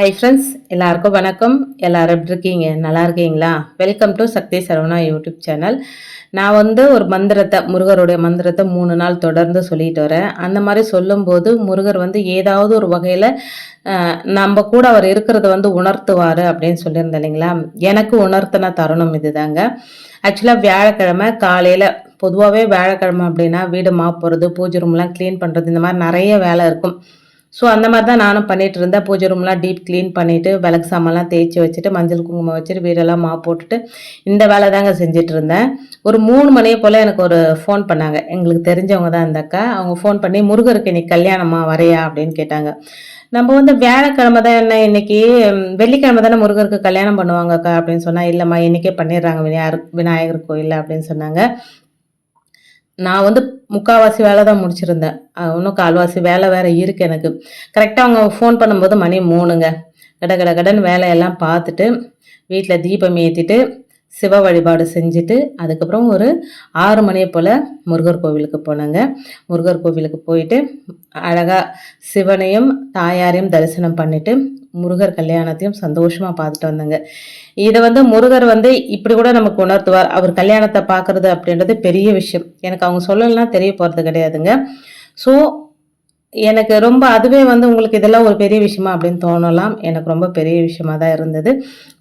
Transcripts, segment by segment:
Hi friends எல்லாருக்கும் வணக்கம். எல்லாரும் எப்படி இருக்கீங்க? நல்லா இருக்கீங்களா? Welcome to Sakthi Saravana YouTube channel நான் வந்து ஒரு மந்திரத்தை முருகருடைய மந்திரத்தை மூணு நாள் தொடர்ந்து சொல்லிட்டு வரேன். அந்த மாதிரி சொல்லும்போது முருகர் வந்து ஏதாவது ஒரு வகையில் நம்ம கூட அவர் இருக்கிறத வந்து உணர்த்துவார் அப்படின்னு சொல்லியிருந்தேன் இல்லைங்களா? எனக்கு உணர்த்தின தருணம் இதுதாங்க. ஆக்சுவலாக வியாழக்கிழமை காலையில் பொதுவாகவே வியாழக்கிழமை அப்படின்னா வீடு மாப்புறது பூஜை ரூம்லாம் க்ளீன் பண்ணுறது இந்த மாதிரி நிறைய வேலை இருக்கும். ஸோ அந்த மாதிரி தான் நானும் பண்ணிட்டு இருந்தேன் பூஜை ரூம்லாம் டீப் க்ளீன் பண்ணிவிட்டு விளக்கு சாமான்லாம் தேய்ச்சி வச்சுட்டு மஞ்சள் குங்குமம் வச்சுட்டு வீடெல்லாம் மா போட்டுட்டு இந்த வேலை தாங்க செஞ்சுட்டு இருந்தேன் ஒரு மூணு மணியை போல் எனக்கு ஒரு ஃபோன் பண்ணாங்க. எங்களுக்கு தெரிஞ்சவங்க தான் இந்த அக்கா. அவங்க ஃபோன் பண்ணி முருகருக்கு இன்னைக்கு கல்யாணமாக வரையா? அப்படின்னு கேட்டாங்க. நம்ம வந்து வியாழக்கிழமை தான் என்ன இன்னைக்கு? வெள்ளிக்கிழமை தானே முருகருக்கு கல்யாணம் பண்ணுவாங்க அக்கா அப்படின்னு சொன்னால் இல்லைம்மா இன்றைக்கே பண்ணிடுறாங்க. விநாயகர் விநாயகர் கோயிலில் அப்படின்னு சொன்னாங்க. நான் வந்து முக்கால்வாசி வேலை தான் முடிச்சிருந்தேன். இன்னும் கால்வாசி வேலை வேறு இருக்குது எனக்கு. கரெக்டாக அவங்க ஃபோன் பண்ணும்போது மணி மூணுங்க. கட கட கடன் வேலையெல்லாம் பார்த்துட்டு வீட்டில் தீபம் ஏற்றிட்டு சிவ வழிபாடு செஞ்சுட்டு அதுக்கப்புறம் ஒரு ஆறு மணியை போல் முருகர் கோவிலுக்கு போனேங்க. முருகர் கோவிலுக்கு போயிட்டு அழகாக சிவனையும் தாயாரையும் தரிசனம் பண்ணிவிட்டு முருகர் கல்யாணத்தையும் சந்தோஷமாக பார்த்துட்டு வந்தேங்க. இதை வந்து முருகர் வந்து இப்படி கூட நமக்கு உணர்த்துவார். அவர் கல்யாணத்தை பார்க்கறது அப்படின்றது பெரிய விஷயம். எனக்கு அவங்க சொல்லலாம் தெரிய போகிறது கிடையாதுங்க. ஸோ எனக்கு ரொம்ப அதுவே வந்து உங்களுக்கு இதெல்லாம் ஒரு பெரிய விஷயமா அப்படின்னு தோணலாம். எனக்கு ரொம்ப பெரிய விஷயமா தான் இருந்தது.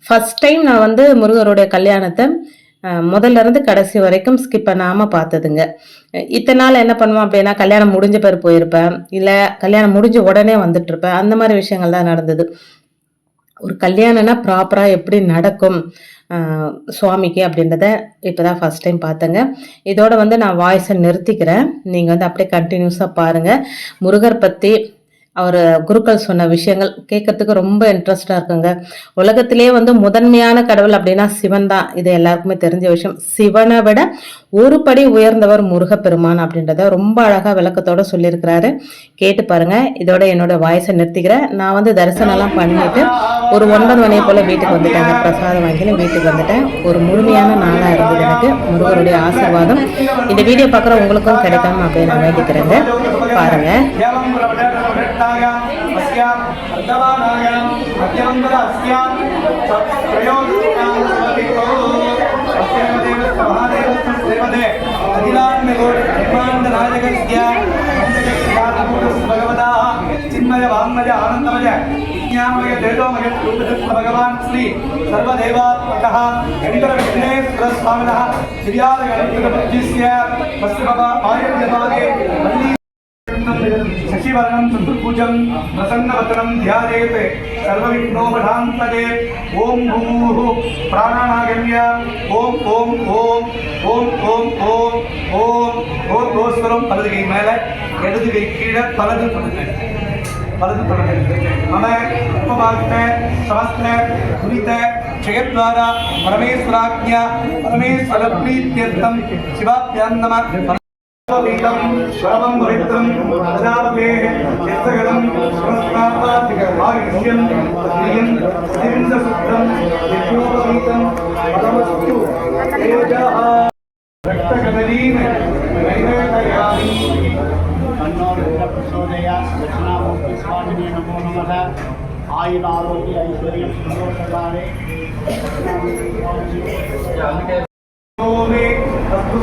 ஃபஸ்ட் டைம் நான் வந்து முருகருடைய கல்யாணத்தை முதல்ல இருந்து கடைசி வரைக்கும் ஸ்கிப் பண்ணாமல் பார்த்ததுங்க. இத்தனை நாள் என்ன பண்ணுவோம் அப்படின்னா கல்யாணம் முடிஞ்ச பிறகு போயிருப்பேன். இல்லை கல்யாணம் முடிஞ்ச உடனே வந்துட்டுருப்பேன் அந்த மாதிரி விஷயங்கள் தான் நடந்தது. ஒரு கல்யாணம்னா ப்ராப்பராக எப்படி நடக்கும்? சுவாமிக்கு அப்படின்றத இப்போ தான் ஃபஸ்ட் டைம் பார்த்தேங்க. இதோட வந்து நான் வாய்ஸை நிறுத்திக்கிறேன். நீங்கள் வந்து அப்படியே கண்டினியூஸாக பாருங்கள் முருகர் பற்றி அவர் குருக்கள் சொன்ன விஷயங்கள் கேட்கறதுக்கு ரொம்ப இன்ட்ரெஸ்டாக இருக்குங்க. உலகத்திலே வந்து முதன்மையான கடவுள் அப்படின்னா சிவன் தான். இது எல்லாருக்குமே தெரிஞ்ச விஷயம். சிவனை விட ஒரு படி உயர்ந்தவர் முருகப்பெருமான் அப்படின்றத ரொம்ப அழகாக விளக்கத்தோட சொல்லியிருக்கிறாரு. கேட்டு பாருங்க. இதோட என்னோட வாய்ஸை நிறுத்திக்கிறேன். நான் வந்து தரிசனம்லாம் பண்ணிட்டு ஒரு ஒன்பது மணியை போல் வீட்டுக்கு வந்துட்டேங்க. பிரசாதம் வாங்கின்னு வீட்டுக்கு வந்துட்டேன். ஒரு முழுமையான நாளாக இருந்தது எனக்கு. முருகருடைய ஆசீர்வாதம். இந்த வீடியோ பார்க்குற உங்களுக்கும் கிடைக்காம அப்படின்னு நான் வேண்டிக்கிறேங்க. பாருங்கள் एवं प्रवृत्ताय अस्यां अर्धवानाय मध्यमन्तर अस्यां त्रयोदशां समर्पितो अस्येव महादेवस्य देवते अखिलाण्डकोटि ब्रह्माण्डनायकस्य भगवता चिन्मय वाङ्मय आनन्दमय विज्ञानमय तेजोमय रूपधृष्ट भगवान् श्री सर्वदेवात्मकः वेङ्कटविघ्नेश्वरस्वामिनः दिव्यालयगणपतिस्य तस्य बाबा आयुर्यभागे मल्ली शशिवर्णं चतुर्भुजं प्रसन्नवदनं ध्यायेत् सर्वविघ्नोपशान्तये ॐ भूः प्राणानागम्य ॐ ॐ ॐ ॐ ॐ ॐ ॐ ஓம் கோஸ்வரம் வலது கை மேலே இடது கை கீழே வலது படுங்க வலது படுங்க மம உபவாக்த சமஸ்த குனித ஜெயத்வாரா பரமேஸ்வராஜ்ஞா பரமேஸ்வர प्रीत्यर्थं शिवाभ्यां नमः ीतं श्रवं पवित्रं प्रजापतेः यत्सकलं पुरस्कारादिकभाग्यं प्रियं दिविन्दसुद्धं यज्ञोपवीतं परमस्तु तेजः रक्तकदलीन नैवेदयामि प्रचोदया दक्षिणामूर्ति स्वामिने नमो नमः आयुरारोग्य ऐश्वर्य सन्तोषकारे ओमे अस्तु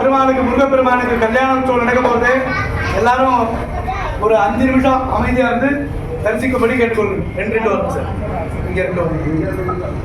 பெருமானுக்கு முருகப்பெருமானுக்கு கல்யாணம் சோழ நடக்க போகுது. எல்லாரும் ஒரு அஞ்சு நிமிஷம் அமைதியா இருந்து தரிசிக்கும்படி கேட்டுக்கொள்ளுங்க. ரெண்டு ரெண்டு வரும் சார். இங்க ரெண்டு வரும்.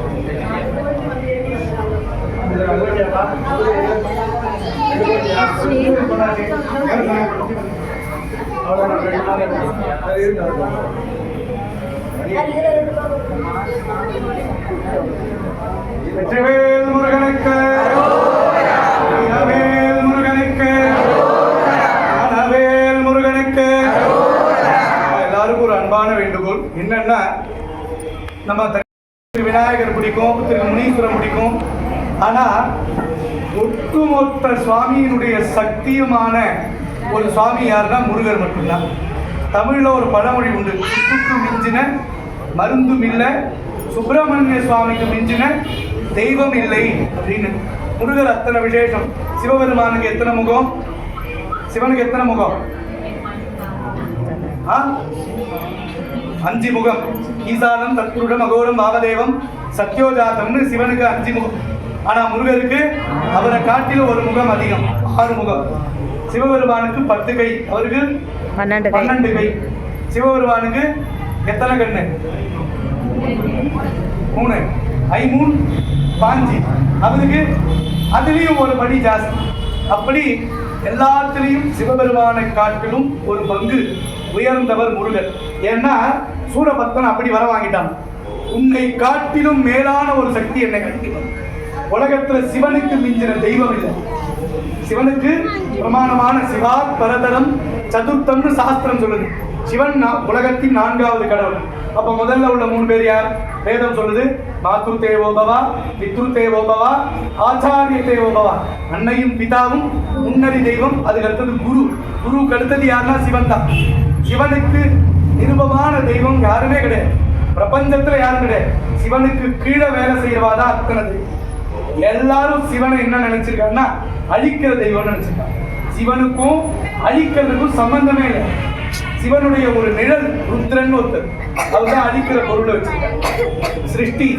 வெற்றிவேல் முருகனுக்கு வீரவேல் முருகனுக்கு ஞானவேல் முருகனுக்கு எல்லாருக்கும் ஒரு அன்பான வேண்டுகோள் என்னன்னா நம்ம திரு விநாயகர் பிடிக்கும் திரு முனீஸ்வரன் பிடிக்கும் ஆனா ஒட்டுமொத்த சுவாமியினுடைய சக்தியுமான ஒரு சுவாமி யாருன்னா முருகர் மட்டும்தான். தமிழ்ல ஒரு பழமொழி உண்டு சுக்கு மிஞ்சின மருந்தும் இல்லை சுப்பிரமணிய சுவாமிக்கு மிஞ்சின தெய்வம் இல்லை அப்படின்னு. முருகர் அத்தனை விசேஷம். சிவபெருமானுக்கு எத்தனை முகம்? சிவனுக்கு எத்தனை முகம்? ஆ? அஞ்சு முகம். ஈசானம் தத்புருடம் அகோரம் பாவதேவம் சத்யோஜாதம்னு சிவனுக்கு அஞ்சு முகம். ஆனா முருகருக்கு அவரை காட்டிலும் ஒரு முகம் அதிகம். ஆறு முகம். சிவபெருமானுக்கு பத்து கை. அவருக்கு பன்னெண்டு கை. பன்னெண்டு கை. சிவபெருமானுக்கு எத்தனை கண்ணு? மூணு. ஐ மூணு. பாஞ்சு. அவருக்கு அதுலேயும் ஒரு படி ஜாஸ்தி. அப்படி எல்லாத்துலேயும் சிவபெருமானை காட்டிலும் ஒரு பங்கு உயர்ந்தவர் முருகர். ஏன்னா சூரபக்தன் அப்படி வர வாங்கிட்டான். உன்னை காட்டிலும் மேலான ஒரு சக்தி என்னை கட்டிடும் உலகத்துல சிவனுக்கு மிஞ்சின தெய்வம் இல்லை. சிவனுக்கு பிரமாணமான சிவா பரதரம் சதுர்த்தம்னு சாஸ்திரம் சொல்லுது. சிவன் உலகத்தின் நான்காவது கடவுள். அப்ப முதல்ல உள்ள மூணு பேர் யார்? வேதம் சொல்லுது. மாத்ரு தேவோபவா பித்ரு தேவோபவா ஆச்சாரிய தேவோபவா அன்னையும் பிதாவும் முன்னறி தெய்வம். அதுக்கு அடுத்தது குரு. குரு அடுத்தது யாருன்னா சிவன் தான். சிவனுக்கு நிருபமான தெய்வம் யாருமே கிடையாது. பிரபஞ்சத்துல யாரும் கிடையாது. சிவனுக்கு கீழே வேலை செய்யவாதான் அத்தனை தெய்வம். எல்லாரும் சிவனை என்ன நினைச்சிருக்காங்கன்னா அழிக்கிற தெய்வம்னு நினைச்சிருக்காங்க. சிவனுக்கும் அழிக்கிறதுக்கும் சம்பந்தமே இல்லை. சிவனுடைய ஒரு நிழல் ருத்ரன் ஒருத்தர். அவர்தான் அழிக்கிற பொருளை வச்சிருக்காங்க சிருஷ்டி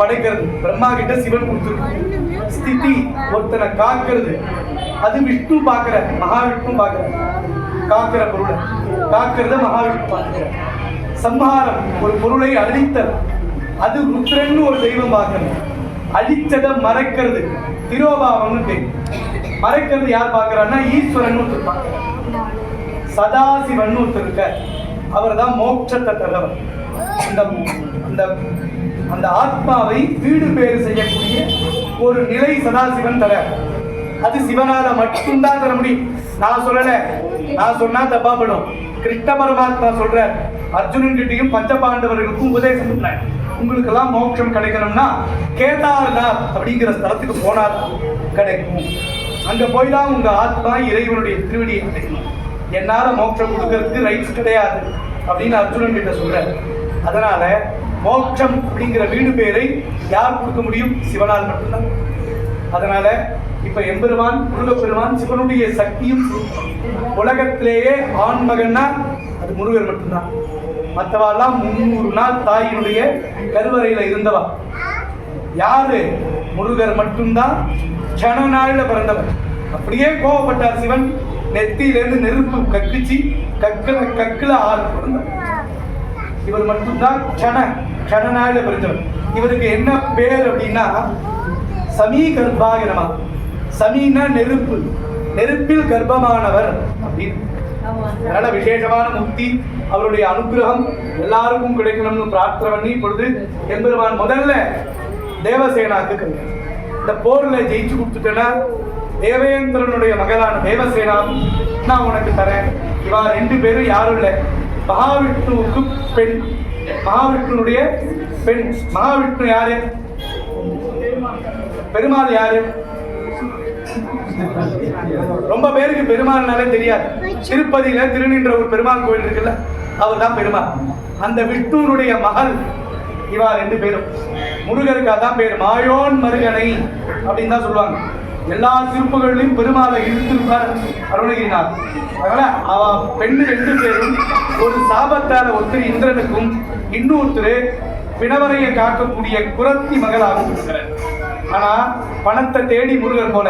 படைக்கிறது. பிரம்மா கிட்ட சிவன் கொடுத்துருக்கு ஸ்திதி ஒருத்தனை காக்கிறது. அது விஷ்ணு பார்க்கிற மகாவிஷ்ணு பார்க்கிற காக்கிற பொருளை. காக்கிறத மகாவிஷ்ணு பார்க்கிற சம்ஹாரம் ஒரு பொருளை அழித்தல். அது ருத்ரன்னு ஒரு தெய்வம் பார்க்கறது. அழிச்சதை மறைக்கிறது. திரோபாவம்னு பேர். மறைக்கிறது யார் பார்க்கறான்னா ஈஸ்வரன் ஒருத்தர் சதாசிவன் ஒருத்தர் இருக்கார். அவர் தான் மோட்சத்தை தகவல் அந்த அந்த அந்த ஆத்மாவை வீடு பேறு செய்யக்கூடிய ஒரு நிலை சதாசிவன் தர. அது சிவனால மட்டும்தான் தர முடியும். நான் சொல்லல. நான் சொன்னா தப்பா படும் கிருஷ்ண பரமாத்மா சொல்ற அர்ஜுனன் கிட்டையும் பஞ்ச பாண்டவர்களுக்கும் உபதேசம் பண்ணேன் உங்களுக்கெல்லாம் மோட்சம் கிடைக்கணும்னா கேதார்நாத் அப்படிங்கிற ஸ்தலத்துக்கு போனால் கிடைக்கும். அங்க போய் தான் உங்க ஆத்மா இறைவனுடைய திருவடியை கிடைக்கணும் என்னால மோட்சம் கொடுக்கறதுக்கு ரைட்ஸ் கிடையாது அப்படின்னு அர்ஜுனன் கிட்ட சொல்றாரு. அதனால மோட்சம் அப்படிங்கிற வீடு பேரை யார் கொடுக்க முடியும்? சிவனால் மட்டும்தான். அதனால இப்ப எம்பெருமான் முருகப்பெருமான் சிவனுடைய சக்தியும் உலகத்திலேயே ஆண் மகன்னா அது முருகர் மட்டும்தான். மற்றவாள்லாம் முன்னூறு நாள் தாயினுடைய கருவறையில் இருந்தவா? யாரு? முருகர் மட்டும்தான் கண நாளில் பிறந்தவர் அப்படியே கோவப்பட்டார் சிவன். நெத்தியிலிருந்து நெருப்பு கக்குச்சி கக்குல கக்குல ஆறு பிறந்தவர் இவர் மட்டும்தான் கண கண நாளில் பிறந்தவர் இவருக்கு என்ன பேர் அப்படின்னா சமீ கர்ப்பாகிரமா சமீனா நெருப்பு. நெருப்பில் கர்ப்பமானவர் அப்படின்னு. அதனால விசேஷமான முக்தி அவருடைய அனுகிரகம் எல்லாருக்கும் கிடைக்கணும்னு பிரார்த்தனை பண்ணி இப்பொழுது எம்பெருமான் முதல்ல தேவசேனாக்கு இந்த போர்ல ஜெயிச்சு கொடுத்துட்டேன்னா தேவேந்திரனுடைய மகளான தேவசேனா நான் உனக்கு தரேன். இவா ரெண்டு பேரும் யாரும் இல்லை. மகாவிஷ்ணுவுக்கு பெண். மகாவிஷ்ணுடைய பெண். மகாவிஷ்ணு யாரு? பெருமாள் யாரு? ரொம்ப பேருக்கு பெருமாள்னாலே தெரியாது. திருப்பதியில திருநின்ற ஒரு பெருமாள் கோயில் இருக்குல்ல அவர் தான் பெருமாள். அந்த விஷ்ணுனுடைய மகள் இவா ரெண்டு பேரும். முருகருக்கு அதான் பேர். மாயோன் மருகனை அப்படின்னு தான் சொல்லுவாங்க. எல்லா திருப்புகளிலும் பெருமாளை இழுத்திருப்பார் அருணகிரினார் அதனால அவ பெண்ணு ரெண்டு பேரும் ஒரு சாபத்தால ஒருத்தர் இந்திரனுக்கும் இன்னொருத்தர் பிணவரையை காக்கக்கூடிய குரத்தி மகளாகவும் இருக்கிறார். ஆனா பணத்தை தேடி முருகர் போல.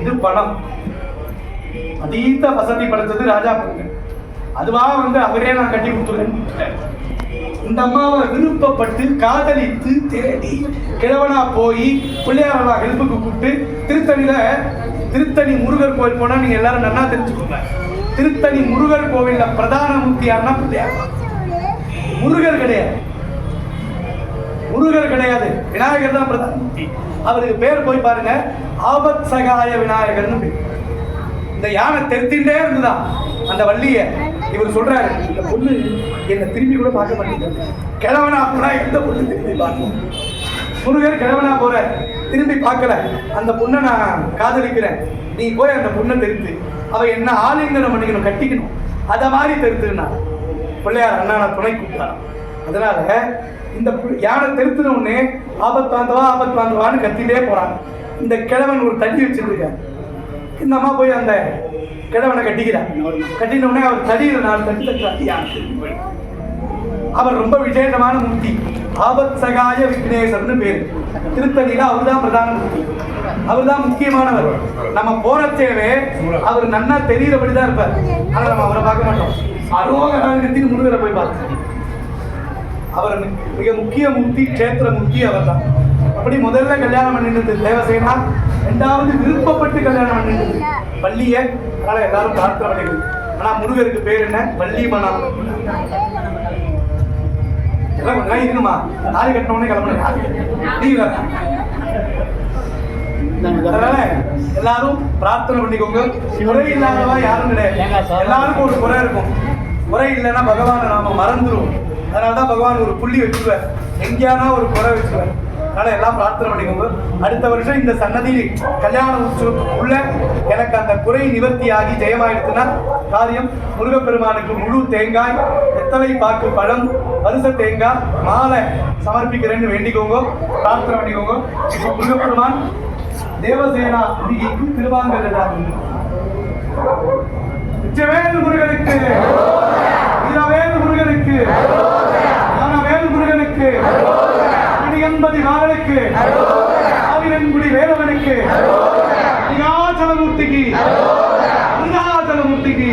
இது பணம். அதீத வசதி படைத்தது ராஜா பொண்ணு அதுவா வந்து அவரே நான் கட்டி கொடுத்துருவேன் இந்த அம்மாவை விருப்பப்பட்டு காதலித்து தேடி கிழவனா போய் பிள்ளையாரா ஹெல்ப்புக்கு கூப்பிட்டு திருத்தணியில திருத்தணி முருகர் கோயில் போனா நீங்க எல்லாரும் நல்லா தெரிஞ்சுக்கோங்க. திருத்தணி முருகர் கோவில்ல பிரதான மூர்த்தி யாருன்னா பிள்ளையார். முருகர் கிடையாது. முருகர் கிடையாது. விநாயகர் தான் பிரதான மூர்த்தி அவருக்கு பேர் போய் பாருங்க. ஆபத் சகாய விநாயகர்னு பேர். இந்த யானை தெருத்தின்றே இருந்துதான் அந்த வள்ளிய இவர் சொல்றாரு இந்த பொண்ணு என்னை திரும்பி கூட பார்க்க மாட்டேங்குது. கிழவனா போனா எந்த பொண்ணு திரும்பி பார்க்கணும் முருகர் கிழவனா போற திரும்பி பார்க்கல. அந்த பொண்ணை நான் காதலிக்கிறேன். நீ போய் அந்த பொண்ணை தெரிந்து அவ என்ன ஆலிங்கனம் பண்ணிக்கணும் கட்டிக்கணும். அதை மாதிரி தெரித்துனா. பிள்ளையார் அண்ணா துணை கூப்பிட்டாராம். அதனால இந்த யானை திருத்தின உடனே ஆபத்து வாந்தவா ஆபத்து வாந்தவான்னு கத்திட்டே போகிறான் இந்த கிழவன் ஒரு தண்ணி வச்சிருக்காரு இந்த அம்மா போய் அந்த கிழவனை கட்டிக்கிறான் கட்டின உடனே அவர் தடியில் நான் தடி தட்டுறார் அவர் ரொம்ப விசேஷமான மூர்த்தி. ஆபத் சகாய விக்னேசர்னு பேர். திருத்தணியில அவர் தான் பிரதான மூர்த்தி. அவர் தான் முக்கியமானவர். நம்ம போறச்சேவே அவர் நன்னா தெரியறபடி தான் இருப்பார். ஆனால் நம்ம அவரை பார்க்க மாட்டோம். அரோகத்தின் முருகரை போய் பார்க்கணும் அவர் மிக முக்கிய மூர்த்தி க்ஷேத்திர மூர்த்தி அவர் தான் அப்படி முதல்ல கல்யாணம் பண்ணினது தேவசேனா ரெண்டாவது விருப்பப்பட்டு கல்யாணம் பண்ணினது வள்ளிய. அதனால எல்லாரும் பிரார்த்தனை பண்ணிக்கிறது ஆனா முருகருக்கு பேர் என்ன? வள்ளி மனம் எல்லாம் கொஞ்ச நாள் இருக்குமா தாலி நீங்க வேற. அதனால எல்லாரும் பிரார்த்தனை பண்ணிக்கோங்க. குறை இல்லாதவா யாரும் கிடையாது. எல்லாருக்கும் ஒரு குறை இருக்கும். குறை இல்லைன்னா பகவானை நாம மறந்துருவோம். அதனால தான் பகவான் ஒரு புள்ளி வச்சுருவார் எங்கேயானா ஒரு குறை வச்சுருவார் அதனால எல்லாம் பிரார்த்தனை பண்ணிக்கோங்க. அடுத்த வருஷம் இந்த சன்னதியில் கல்யாண உள்ள எனக்கு அந்த குறை நிவர்த்தி ஆகி காரியம் முருகப்பெருமானுக்கு முழு தேங்காய் எத்தனை பாக்கு பழம் வருஷ தேங்காய் மாலை சமர்ப்பிக்கிறேன்னு வேண்டிக்கோங்க. பிரார்த்தனை பண்ணிக்கோங்க. இப்போ முருகப்பெருமான் தேவசேனா அதிகிக்கு திருவாங்கல் உச்சவேல் முருகனுக்கு வீரவேல் முருகனுக்கு. முருகனுக்கு மணியன்பதி மாறனுக்கு ஆவிரன்குடி வேலவனுக்கு அருணாச்சலமூர்த்திக்கு அருணாச்சலமூர்த்திக்கு